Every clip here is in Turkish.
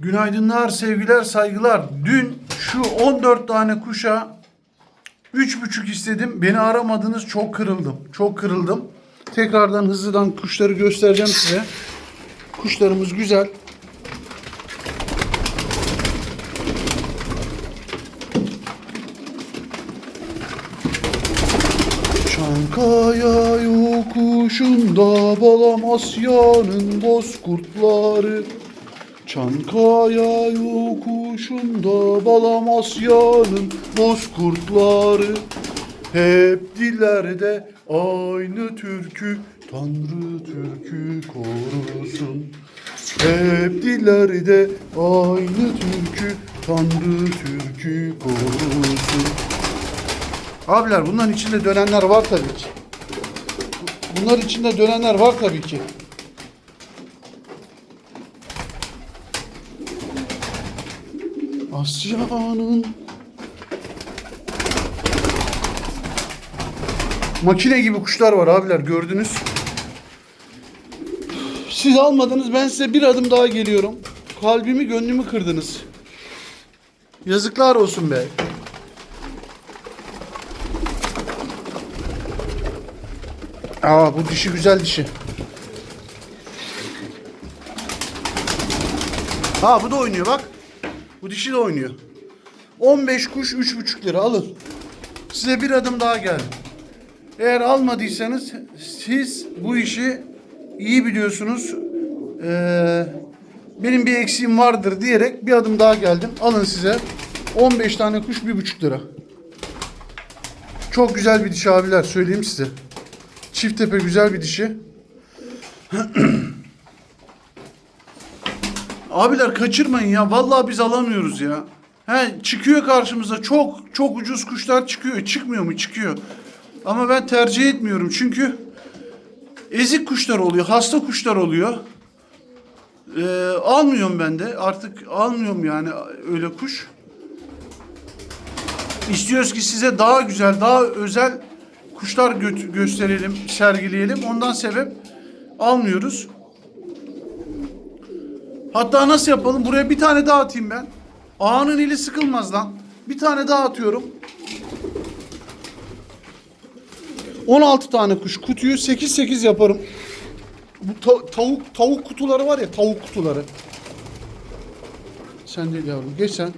Günaydınlar, sevgiler, saygılar. Dün şu 14 tane kuşa 3,5 istedim. Beni aramadınız. Çok kırıldım. Çok kırıldım. Tekrardan hızlıdan kuşları göstereceğim size. Kuşlarımız güzel. Çankaya yokuşunda balam Asya'nın bozkurtları Çankaya yokuşunda balam Asya'nın bozkurtları Hep dillerde aynı türkü Tanrı türkü korusun Hep dillerde aynı türkü Tanrı türkü korusun Abiler bunların içinde dönenler var tabii ki. Bunlar içinde dönenler var tabii ki. Asya'nın Makine gibi kuşlar var abiler gördünüz. Siz almadınız ben size bir adım daha geliyorum. Kalbimi gönlümü kırdınız. Yazıklar olsun be. Aa bu dişi güzel dişi. Ha bu da oynuyor bak. Bu dişi de oynuyor. 15 kuş 3,5 lira alın. Size bir adım daha geldim. Eğer almadıysanız siz bu işi iyi biliyorsunuz. Ee, benim bir eksiğim vardır diyerek bir adım daha geldim. Alın size 15 tane kuş 1,5 lira. Çok güzel bir dişi abiler söyleyeyim size. Çift tepe güzel bir dişi. Abiler kaçırmayın ya. Vallahi biz alamıyoruz ya. He, çıkıyor karşımıza çok çok ucuz kuşlar çıkıyor. Çıkmıyor mu? Çıkıyor. Ama ben tercih etmiyorum çünkü ezik kuşlar oluyor, hasta kuşlar oluyor. Ee, almıyorum ben de. Artık almıyorum yani öyle kuş. İstiyoruz ki size daha güzel, daha özel kuşlar gö- gösterelim, sergileyelim. Ondan sebep almıyoruz. Hatta nasıl yapalım? Buraya bir tane daha atayım ben. Ağanın eli sıkılmaz lan. Bir tane daha atıyorum. 16 tane kuş. Kutuyu 8-8 yaparım. Bu ta- tavuk tavuk kutuları var ya tavuk kutuları. Sen değil yavrum. Geç sen.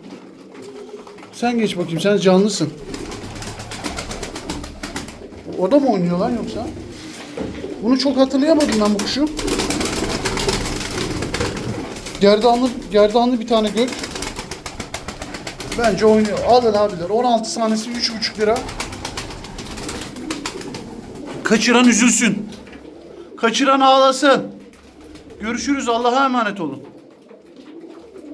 Sen geç bakayım. Sen canlısın. O da mı oynuyor lan yoksa? Bunu çok hatırlayamadım ben bu kuşu. Gerdanlı, gerdanlı bir tane gök. Bence oynuyor. Alın abiler. 16 tanesi 3,5 lira. Kaçıran üzülsün. Kaçıran ağlasın. Görüşürüz. Allah'a emanet olun.